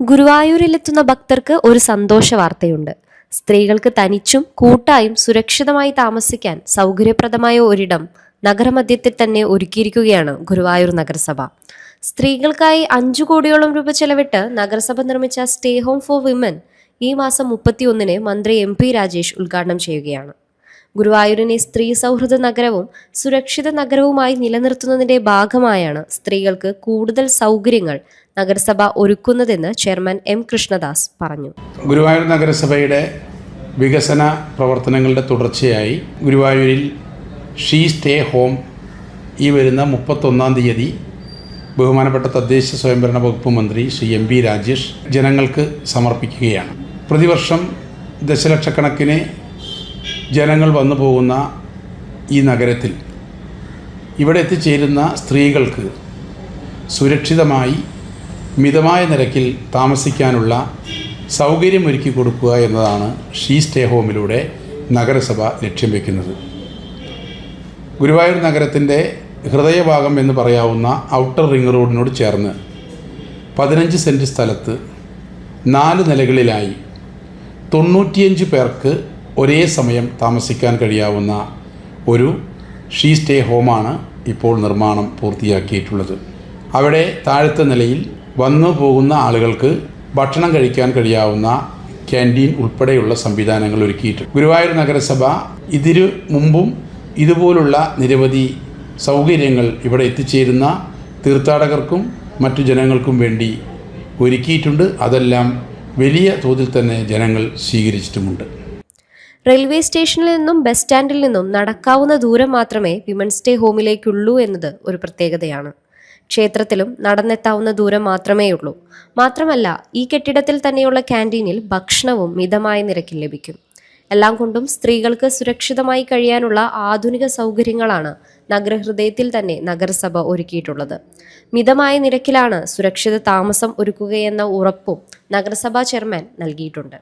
ഗുരുവായൂരിലെത്തുന്ന ഭക്തർക്ക് ഒരു സന്തോഷ വാർത്തയുണ്ട്. സ്ത്രീകൾക്ക് തനിച്ചും കൂട്ടായും സുരക്ഷിതമായി താമസിക്കാൻ സൗകര്യപ്രദമായ ഒരിടം നഗരമധ്യത്തിൽ തന്നെ ഒരുക്കിയിരിക്കുകയാണ് ഗുരുവായൂർ നഗരസഭ. സ്ത്രീകൾക്കായി അഞ്ചു കോടിയോളം രൂപ ചെലവിട്ട് നഗരസഭ നിർമ്മിച്ച സ്റ്റേ ഹോം ഫോർ വിമൻ ഈ മാസം മുപ്പത്തിയൊന്നിന് മന്ത്രി എം പി രാജേഷ് ഉദ്ഘാടനം ചെയ്യുകയാണ്. ഗുരുവായൂരിനെ സ്ത്രീ സൗഹൃദ നഗരവും സുരക്ഷിത നഗരവുമായി നിലനിർത്തുന്നതിന്റെ ഭാഗമായാണ് സ്ത്രീകൾക്ക് കൂടുതൽ സൗകര്യങ്ങൾ നഗരസഭ ഒരുക്കുന്നതെന്ന് ചെയർമാൻ എം കൃഷ്ണദാസ് പറഞ്ഞു. ഗുരുവായൂർ നഗരസഭയുടെ വികസന പ്രവർത്തനങ്ങളുടെ തുടർച്ചയായി ഗുരുവായൂരിൽ ഷീ സ്റ്റേ ഹോം ഈ വരുന്ന മുപ്പത്തൊന്നാം തീയതി ബഹുമാനപ്പെട്ട തദ്ദേശ സ്വയംഭരണ വകുപ്പ് മന്ത്രി ശ്രീ എം പി രാജേഷ് ജനങ്ങൾക്ക് സമർപ്പിക്കുകയാണ്. പ്രതിവർഷം ദശലക്ഷക്കണക്കിന് ജനങ്ങൾ വന്നു പോകുന്ന ഈ നഗരത്തിൽ ഇവിടെ എത്തിച്ചേരുന്ന സ്ത്രീകൾക്ക് സുരക്ഷിതമായി മിതമായ നിരക്കിൽ താമസിക്കാനുള്ള സൗകര്യമൊരുക്കി കൊടുക്കുക എന്നതാണ് ഷീ സ്റ്റേ ഹോമിലൂടെ നഗരസഭ ലക്ഷ്യം വയ്ക്കുന്നത് ഗുരുവായൂർ നഗരത്തിന്റെ ഹൃദയഭാഗം എന്ന് പറയാവുന്ന ഔട്ടർ റിംഗ് റോഡിനോട് ചേർന്ന് പതിനഞ്ച് സെന്റ് സ്ഥലത്ത് നാല് നിലകളിലായി തൊണ്ണൂറ്റിയഞ്ച് പേർക്ക് ഒരേ സമയം താമസിക്കാൻ കഴിയാവുന്ന ഒരു ഷീ സ്റ്റേ ഹോമാണ് ഇപ്പോൾ നിർമ്മാണം പൂർത്തിയാക്കിയിട്ടുള്ളത്. അവിടെ താഴത്തെ നിലയിൽ വന്നു പോകുന്ന ആളുകൾക്ക് ഭക്ഷണം കഴിക്കാൻ കഴിയാവുന്ന ക്യാന്റീൻ ഉൾപ്പെടെയുള്ള സംവിധാനങ്ങൾ ഒരുക്കിയിട്ടുണ്ട്. ഗുരുവായൂർ നഗരസഭ ഇതിനു മുമ്പും ഇതുപോലുള്ള നിരവധി സൗകര്യങ്ങൾ ഇവിടെ എത്തിച്ചേരുന്ന തീർത്ഥാടകർക്കും മറ്റു ജനങ്ങൾക്കും വേണ്ടി ഒരുക്കിയിട്ടുണ്ട്. അതെല്ലാം വലിയ തോതിൽ തന്നെ ജനങ്ങൾ സ്വീകരിച്ചിട്ടുമുണ്ട്. റെയിൽവേ സ്റ്റേഷനിൽ നിന്നും ബസ് സ്റ്റാൻഡിൽ നിന്നും നടക്കാവുന്ന ദൂരം മാത്രമേ വിമൻസ് ഡേ ഹോമിലേക്കുള്ളൂ എന്നത് ഒരു പ്രത്യേകതയാണ്. ക്ഷേത്രത്തിലും നടന്നെത്താവുന്ന ദൂരം മാത്രമേ ഉള്ളൂ മാത്രമല്ല ഈ കെട്ടിടത്തിൽ തന്നെയുള്ള ക്യാന്റീനിൽ ഭക്ഷണവും മിതമായ നിരക്കിൽ ലഭിക്കും. എല്ലാം കൊണ്ടും സ്ത്രീകൾക്ക് സുരക്ഷിതമായി കഴിയാനുള്ള ആധുനിക സൗകര്യങ്ങളാണ് നഗരഹൃദയത്തിൽ തന്നെ നഗരസഭ ഒരുക്കിയിട്ടുള്ളത്. മിതമായ നിരക്കിലാണ് സുരക്ഷിത താമസം ഒരുക്കുകയെന്ന ഉറപ്പും നഗരസഭാ ചെയർമാൻ നൽകിയിട്ടുണ്ട്.